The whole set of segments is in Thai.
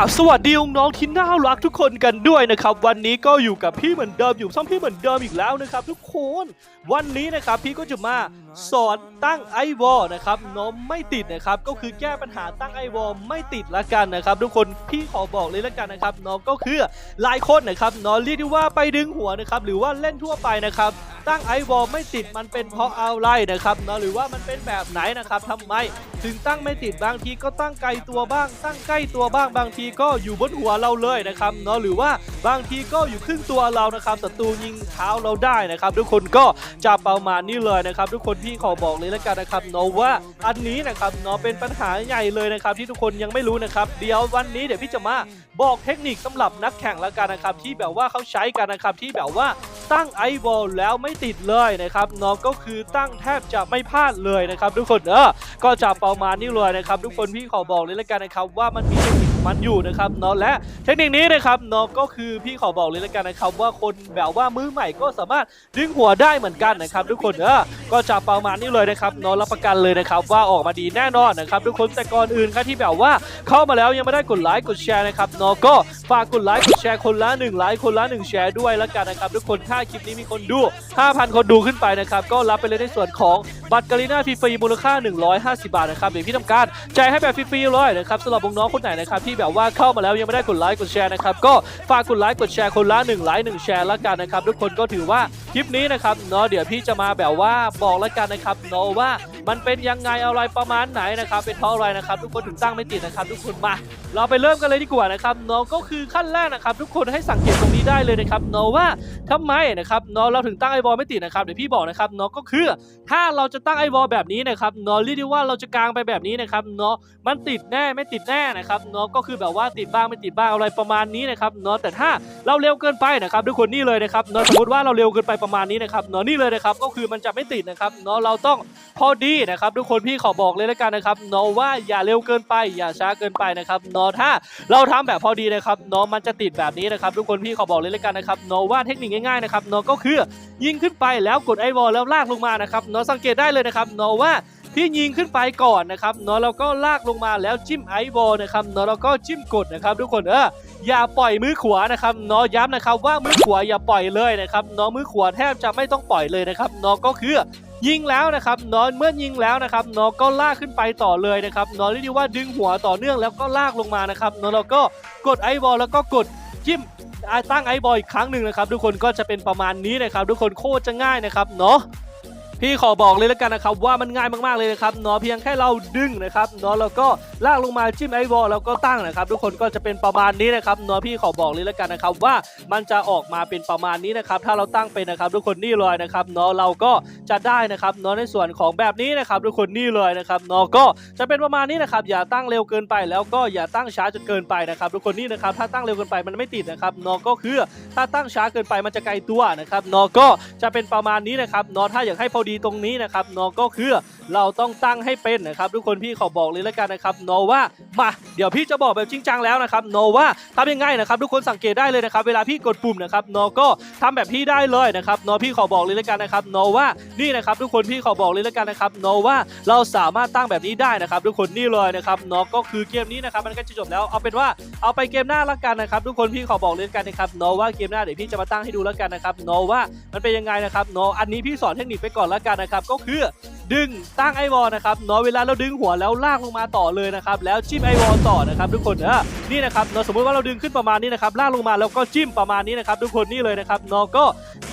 ราบสวัสดีน้องที่น่ารักทุกคนกันด้วยนะครับ วันนี้ก็อยู่กับพี่เหมือนเดิมอยู่ช่องพี่เหมือนเดิมอีกแล้วนะครับ ทุกคนวันนี้นะครับพี่ก็จะมาสอนตั้งไอวอลนะครับน้องไม่ติดนะครับก็คือแก้ปัญหาตั้งไอวอลไม่ติดละกันนะครับ ทุกคนพี่ขอบอกเลยละกันนะครับน้องก็คือหลายคนนะครับน้องเรียกได้ว่าไปดึงหัวนะครับหรือว่าเล่นทั่วไปนะครับ ตั้งไอวอลไม่ติดมันเป็นเพราะอะไรนะครับเนาะหรือว่ามันเป็นแบบไหนนะครับทำไม ถึงตั้งไม่ติดบางทีก็ตั้งไกลตัวบ้าง ตั้งใกล้ตัวบ้างบางทีก็อยู่บนหัวเราเลยนะครับเนาะหรือว่าบางทีก็อยู่ครึ่งตัวเรานะครับศัตรูยิงเท้าเราได้นะครับ ทุกคนก็จะประมาณนี้เลยนะครับ ทุกคนพี่ขอบอกเลยแล้วกันนะครับเนาะว่าอันนี้นะครับเนาะเป็นปัญหาใหญ่เลยนะครับ ที่ทุกคนยังไม่รู้นะครับ เดี๋ยววันนี้เดี๋ยวพี่จะมาบอกเทคนิคสำหรับนักแข่งแล้วกันนะครับที่แบบว่าเขาใช้กันนะครับที่แบบว่า ตั้งไอวอลแล้วไม่ติดเลยนะครับน้องก็คือตั้งแทบจะไม่พลาดเลยนะครับทุกคนเออก็จะประมาณนี้เลยนะครับทุกคนพี่ขอบอกเลยแล้วกันนะครับว่ามันมีเทคนิค มันอยู่นะครับเนาะและเทคนิคนี้นะครับน้อก็คือพี่ขอบอกเลยแล้วกันนะครับว่าคนแบบว่ามือใหม่ก็สามารถดึงหัวได้เหมือนกันนะครับทุกคนเออก็จะประมาณนี้เลยนะครับน้อรับประกันเลยนะครับว่าออกมาดีแน่นอนนะครับทุกคนแต่ก่อนอื่นครับที่แบบว่าเข้ามาแล้วยังไม่ได้กดไลค์กดแชร์นะครับน้อก็ฝากกดไลค์กดแชร์คนละ1ไลค์คนละ1แชร์ด้วยแล้วกันนะครับทุกคนถ้าคลิปนี้มีคนดู 5,000 คนดูขึ้นไปนะครับก็รับไปเลยในส่วนของ บัตรกาลิน่าฟรีๆมูลค่า 150 บาทนะครับเดี๋ยวพี่ทำการจ่ายให้แบบฟรีๆเลยนะครับสำหรับน้องคนไหนนะครับที่แบบว่าเข้ามาแล้วยังไม่ได้กดไลค์กดแชร์นะครับก็ฝากกดไลค์กดแชร์คนละ1ไลค์1แชร์ละกันนะครับทุกคนก็ถือว่าคลิปนี้นะครับเนาะเดี๋ยวพี่จะมาแบบว่าบอกแล้วกันนะครับเนาะว่ามันเป็นยังไงอะไรประมาณไหนนะครับเป็นเพราะอะไรนะครับ ทุกคนถึงตั้งไม่ติดนะครับ ทุกคนมา เราไปเริ่มกันเลยดีกว่านะครับเนาะก็คือขั้นแรกนะครับ ทุกคนให้สังเกตตรงนี้ได้เลยนะครับเนาะว่าทำไมนะครับเนาะเราถึงตั้งไอบอลไม่ติดนะครับเดี๋ยวพี่บอกนะครับเนาะก็คือ ถ้าเราจะตั้งไอบอลแบบนี้นะครับเนาะเรียกได้ว่าเราจะกางไปแบบนี้นะครับเนาะมันติดแน่ไม่ติดแน่นะครับเนาะก็คือแบบว่าติดบ้างไม่ติดบ้างอะไรประมาณนี้นะครับเนาะแต่ถ้าเราเร็วเกินไปนะครับทุกคนนี่เลยนะครับเนาะสมมติว่าเราเร็วเกินไปประมาณนี้นะครับเนาะนี่เลยนะครับก็คือมันจะไม่ติดนะครับเนาะเราต้องพอดีนะครับทุกคนพี่ขอบอกเลยแล้วกันนะครับเนาะว่าอย่าเร็วเกินไป อย่าช้าเกินไปนะครับเนาะถ้าเราทำแบบพอดีนะครับเนาะมันจะติดแบบนี้นะครับ ทุกคนพี่ขอบอกเลยแลยกันนะครับเนาะว่าเทคนิคง่ายๆนะครับเนาะก็คือยิงขึ้นไปแล้วกดไอวอลแล้วลากลงมานะครับเนาะสังเกตได้เลยนะครับเนาะว่า พี่ยิงขึ้นไปก่อนนะครับเนาะแล้วก็ลากลงมาแล้วจิ้มไอวอลนะครับเนาะแล้วก็จิ้มกดนะครับ ทุกคนเอออย่าปล่อยมือขวานะครับเนาะย้ำนะครับว่ามือขวาอย่าปล่อยเลยนะครับเนาะมือขวาแทบจะไม่ต้องปล่อยเลยนะครับเนาะก็คือยิงแล้วนะครับนอนเมื่อยิงแล้วนะครับนอก็ลากขึ้นไปต่อเลยนะครับนอนเรียกได้ว่าดึงหัวต่อเนื่องแล้วก็ลากลงมานะครับนอนเราก็กดไอบอลแล้วก็กดจิ้มตั้งไอบอลอีกครั้งหนึ่งนะครับทุกคนก็จะเป็นประมาณนี้นะครับทุกคนโคตรจะง่ายนะครับเนาะ พี่ขอบอกเลยแล้วกันนะครับว่ามันง่ายมากๆเลยนะครับเนาะเพียงแค่เราดึงนะครับเนาะแล้วก็ลากลงมาจิ้มไอบอลแล้วก็ตั้งนะครับ ทุกคนก็จะเป็นประมาณนี้นะครับเนาะพี่ขอบอกเลยแล้วกันนะครับว่ามันจะออกมาเป็นประมาณนี้นะครับถ้าเราตั้งเป็นนะครับทุกคนนี่เลยนะครับเนาะเราก็จะได้นะครับเนาะในส่วนของแบบนี้นะครับทุกคนนี่เลยนะครับเนาะก็จะเป็นประมาณนี้นะครับอย่าตั้งเร็วเกินไป แล้วก็อย่าตั้งช้าจนเกินไปนะครับทุกคนนี่นะครับถ้าตั้งเร็วเกินไปมันไม่ติดนะครับเนาะก็คือถ้าตั้งช้าเกินไปมันจะไกลตัวนะครับเนาะก็จะเป็นประมาณนี้นะครับเนาะถ้าอยากให้พอดีตรงนี้นะครับเนาะก็คือ เราต้องตั้งให้เป็นนะครับทุกคนพี่ขอบอกเลยแล้วกันนะครับเนว่ามาเดี๋ยวพี่จะบอกแบบจริงจังแล้วนะครับเนว่าทำยังไงนะครับทุกคนสังเกตได้เลยนะครับเวลาพี่กดปุ่มนะครับเนก็ทำแบบพี่ได้เลยนะครับเนพี่ขอบอกเลยแล้วกันนะครับเนว่านี่นะครับทุกคนพี่ขอบอกเลยแล้วกันนะครับเนว่าเราสามารถตั้งแบบนี้ได้นะครับทุกคนนี่เลยนะครับเนก็คือเกมนี้นะครับมันก็จะจบแล้วเอาเป็นว่าเอาไปเกมหน้าละกันนะครับทุกคนพี่ขอบอกเลยแล้วกันนะครับเนว่าเกมหน้าเดี๋ยวพี่จะมาตั้งให้ดูแล้วกันนะครับเนว่ามันเป็นยังไงนะครับเนอันนี้พี่สอนเทคนิคไปก่อนละกันนะครับก็คือ ดึงตั้งไอวอลนะครับเนาะเวลาเราดึงหัวแล้วลากลงมาต่อเลยนะครับแล้วจิ้มไอวอลต่อนะครับทุกคนเออนี่นะครับเนาะสมมติว่าเราดึงขึ้นประมาณนี้นะครับลากลงมาแล้วก็จิ้มประมาณนี้นะครับทุกคนนี่เลยนะครับเนาะก็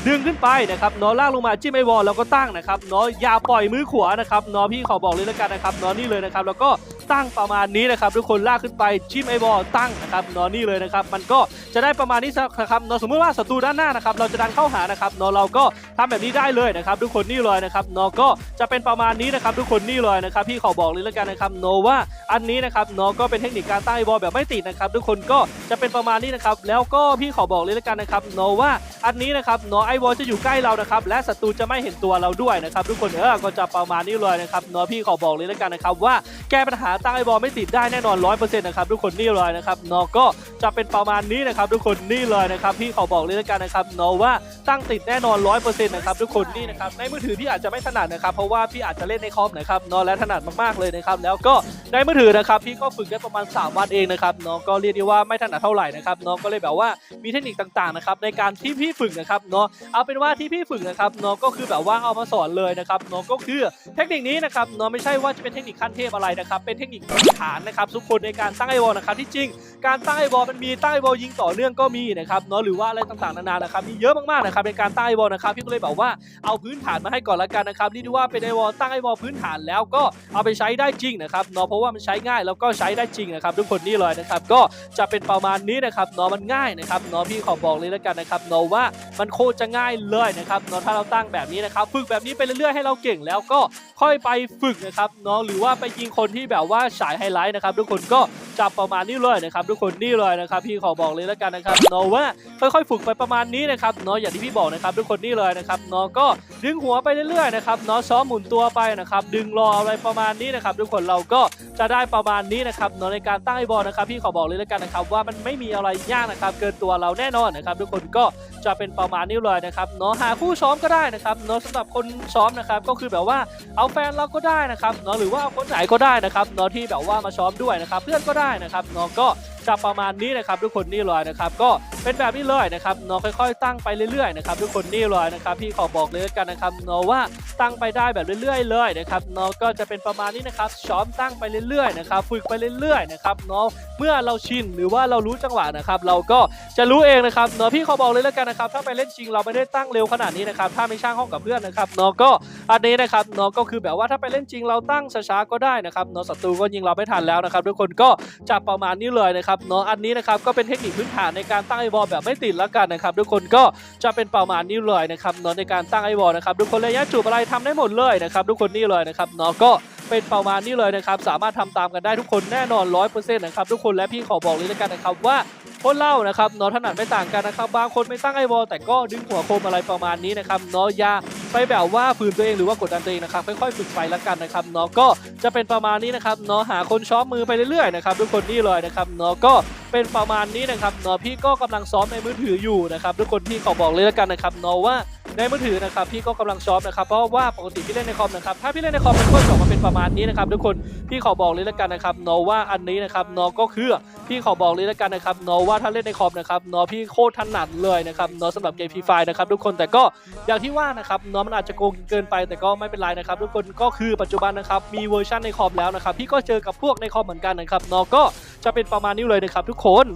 ดึงขึ้นไปนะครับนาะลากลงมาจิ้มไอวอลแล้วก็ตั้งนะครับนาะอย่าปล่อยมือขวานะครับนาะพี่ขอบอกเลยแล้วกันนะครับนาะนี่เลยนะครับแล้วก็ตั้งประมาณนี้นะครับทุกคนลากขึ้นไปจิ้มไอวอลตั้งนะครับนาะนี่เลยนะครับมันก็จะได้ประมาณนี้นะครับนาะสมมติว่าศัตรูด้านหน้านะครับเราจะดันเข้าหานะครับนาะเราก็ทำแบบนี้ได้เลยนะครับทุกคนนี่เลยนะครับนาะก็จะเป็นประมาณนี้นะครับทุกคนนี่เลยนะครับพี่ขอบอกเลยแล้วกันนะครับเนาะว่าอันนี้นะครับนาะก็เป็นเทคนิคการตั้งไอบอลแบบไม่ติดนะครับทุกคนก็จะเป็นประมาณนี้นะครับแล้วก็พี่ขอบอกเลยแล้วกันนะครับเนาะว่าอันนี้นะครับนาะไอวอลจะอยู่ใกล้เรานะครับ และศัตรูจะไม่เห็นตัวเราด้วยนะครับ ทุกคนเออก็จะประมาณนี้เลยนะครับเนาะพี่ขอบอกเลยแล้วกันนะครับว่าแก้ปัญหาตั้งไอวอลไม่ติดได้แน่นอน100%นะครับทุกคนนี่เลยนะครับเนาะก็จะเป็นประมาณนี้นะครับ ทุกคนนี่เลยนะครับพี่ขอบอกเลยแล้วกันนะครับเนาะว่าตั้งติดแน่นอน100%นะครับทุกคนนี่นะครับในมือถือพี่อาจจะไม่ถนัดนะครับ เพราะว่าพี่อาจจะเล่นในคอมนะครับเนาะและถนัดมากๆเลยนะครับแล้วก็ในมือถือนะครับพี่ก็ฝึกได้ประมาณ 3 วันเองนะครับเนาะก็เรียกได้ว่าไม่ถนัดเท่าไหร่นะครับเนาะก็เลยแบบว่ามีเทคนิคต่างๆนะครับในการที่พี่ฝึกนะครับเนาะเอาเป็นว่าที่พี่ฝึกนะครับเนาะก็คือแบบว่าเอามาสอนเลยนะครับเนาะก็คือเทคนิคนี้นะครับเนาะไม่ใช่ว่าจะเป็นเทคนิคขั้นเทพอะไรนะครับเป็นเทคนิคพื้นฐานนะครับทุกคนในการตั้งไอวอลนะครับที่จริงการตั้งไอวอลมันมีตั้งไอวอลยิงต่อเนื่องก็มีนะครับเนาะหรือว่าอะไรต่างๆนานานะครับมีเยอะมากๆนะครับในการตั้งไอวอลนะครับพี่ก็เลยบอกว่าเอาพื้นฐานมาให้ก่อนละกันนะครับเรียกได้ว่าเป็นไอวอลตั้งไอวอลพื้นฐานแล้วก็เอาไปใช้ได้จริงนะครับเนาะเพราะว่ามันใช้ง่ายแล้วก็ใช้ได้จริงนะครับทุกคนนี่เลยนะครับก็จะเป็นประมาณนี้นะครับเนาะมันง่ายนะครับเนาะพี่ขอบอกเลยละกันนะครับเนาะว่า มันโคตรจะง่ายเลยนะครับเนาะถ้าเราตั้งแบบนี้นะครับฝึกแบบนี้ไปเรื่อยๆให้เราเก่งแล้วก็ค่อยไปฝึกนะครับเนาะหรือว่าไปยิงคนที่แบบว่าฉายไฮไลท์นะครับทุกคนก็จับประมาณนี้เลยนะครับทุกคนนี่เลยนะครับพี่ขอบอกเลยและกันนะครับเนาะว่าค่อยๆฝึกไปประมาณนี้นะครับเนาะอย่างที่พี่บอกนะครับทุกคนนี่เลยนะครับเนาะก็ดึงหัวไปเรื่อยๆนะครับเนาะซ้อมหมุนตัวไปนะครับดึงรออะไรประมาณนี้นะครับทุกคนเราก็จะได้ประมาณนี้นะครับเนาะในการตั้งไอบอลนะครับพี่ขอบอกเลยและกันนะครับว่ามันไม่มีอะไรยากนะครับเกินตัวเราแน่นอนนะครับทุกคนก็จะเป็นประมาณนี้เลยนะครับเนาะหาคู่ซ้อมก็ได้นะครับเนาะสำหรับคนซ้อมนะครับก็คือแบบว่าเอาแฟนเราก็ได้นะครับเนาะหรือว่าเอาคนไหนก็ได้นะครับเนาะที่แบบว่ามาซ้อมด้วยนะครับเพื่อนก็ได้นะครับเนาะก็จะประมาณนี้นะครับทุกคนนี่เลยนะครับก็เป็นแบบนี้เลยนะครับเนาะค่อย ๆ ตั้งไปเรื่อยๆนะครับทุกคนนี่เลยนะครับพี่ขอบอกเลยกันนะครับเนาะว่าตั้งไปได้แบบเรื่อยๆ เลยนะครับเนาะก็จะเป็นประมาณนี้นะครับซ้อมตั้งไปเรื่อยๆนะครับฝึกไปเรื่อยๆนะครับเนาะเมื่อเราชินหรือว่าเรารู้จังหวะนะครับเราก็จะรู้เองนะครับเนาะพี่ขอบอกเลยและกันนะครับถ้าไปเล่นจริงเราไม่ได้ตั้งเร็วขนาดนี้นะครับถ้าไม่ช่างห้องกับเพื่อนนะครับเนาะก็อันนี้นะครับเนาะก็คือแบบว่าถ้าไปเล่นจริงเราตั้งช้าๆก็ได้นะครับเนาะศัตรูก็ยิงเราไม่ทันแล้วนะครับทุกคนก็จะประมาณนี้เลยนะครับเนาะอันนี้นะครับก็เป็นเทคนิคพื้นฐานในการตั้งไอบอลแบบไม่ติดแล้วกันนะครับทุกคนก็จะเป็นประมาณนี้เลยนะครับเนาะในการตั้งไอบอลนะครับทุกคนระยะจูบอะไรทำได้หมดเลยนะครับทุกคนนี่เลยนะครับเนาะก็เป็นประมาณนี้เลยนะครับสามารถทำตามกันได้ทุกคนแน่นอน100%นะครับทุกคนและพี่ขอบอกเลยแล้วกันนะครับว่าคนเล่านะครับเนาะถนัดไม่ต่างกันนะครับบางคนไม่ตั้งไอวอลแต่ก็ดึงหัวโคมอะไรประมาณนี้นะครับเนาะอย่าไปแบบว่าฝืนตัวเองหรือว่ากดดันตัวเองนะครับค่อยๆฝึกไปแล้วกันนะครับเนาะก็จะเป็นประมาณนี้นะครับเนาะหาคนช้อมมือไปเรื่อยๆนะครับทุกคนนี่เลยนะครับเนาะก็เป็นประมาณนี้นะครับเนาะพี่ก็กำลังซ้อมในมือถืออยู่นะครับทุกคนพี่ขอบอกเลยแล้วกันนะครับเนาะว่า ในมือถือนะครับพี่ก็กำลังซ้อมนะครับเพราะว่าปกติพี่เล่นในคอมนะครับถ้าพี่เล่นในคอมมันก็จะออกมาเป็นประมาณนี้นะครับทุกคนพี่ขอบอกเลยแล้วกันนะครับนาะว่าอันนี้นะครับนาะก็คือพี่ขอบอกเลยแล้วกันนะครับนาะว่าถ้าเล่นในคอมนะครับนาะพี่โคตรถนัดเลยนะครับนาะสำหรับเกมฟรีไฟนะครับทุกคนแต่ก็อย่างที่ว่านะครับนาะมันอาจจะโกงเกินไป แต่ก็ไม่เป็นไรนะครับทุกคนก็คือปัจจุบันนะครับมีเวอร์ชันในคอมแล้วนะครับพี่ก็เจอกับพวกในคอมเหมือนกันนะครับนาะก็จะเป็นประมาณนี้เลยนะครับทุกคน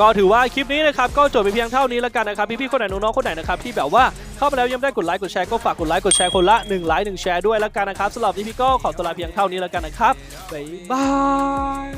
ก็ถือว่าคลิปนี้นะครับก็จบไปเพียงเท่านี้แล้วกันนะครับพี่ๆคนไหนน้องๆคนไหนนะครับที่แบบว่าเข้ามาแล้วยังไม่ได้กดไลค์กดแชร์ก็ฝากกดไลค์กดแชร์คนละ1ไลค์1แชร์ด้วยแล้วกันนะครับสำหรับพี่ก็ขอตัวลาเพียงเท่านี้แล้วกันนะครับบ๊ายบาย